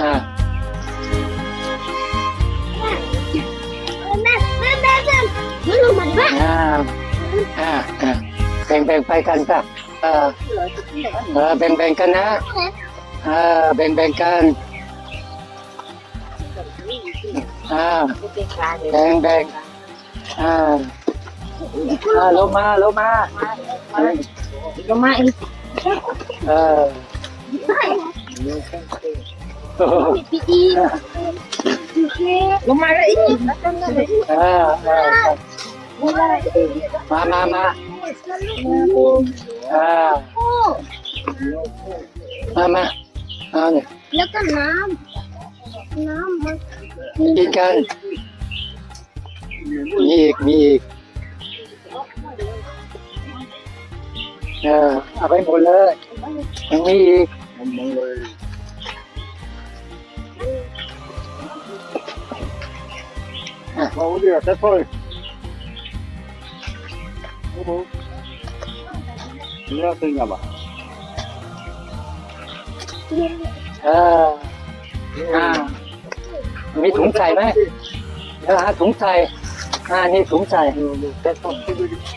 อ่าแม่แม่แม่แม่ไม่รู้มันว่าอ่าอ่าอ่าแบ่งแบ่งไปกันป่ะเออเออแบ่งแบ่งกันนะเออแบ่งแบ่งกันอ่าแบ่งแบ่งอ่าอ่าลงมาลงมาลงมาอีกเออ พี่อีลงมาแล้วอีกเออเออมามามาอ่ามามาเอาเนี่ยแล้วก็น้ำ น้ำมันกินกัน มีอีก มีอีก เออเอาไปหมดเลยยังมีอีก Vamos ver, até foi. Já tem lá. เอออ่ามีถุงใส่ไหมเออหาถุงใส่อ่านี่ถุงใส่ Até só tudo aqui.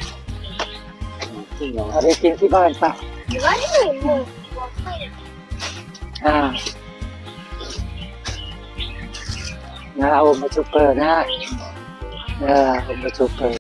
เอาไปกินที่บ้านป่ะร้อยหนึ่งหมื่นอ่านะเอามาชุบเปอร์นะเออเอา มาชุบเปอร์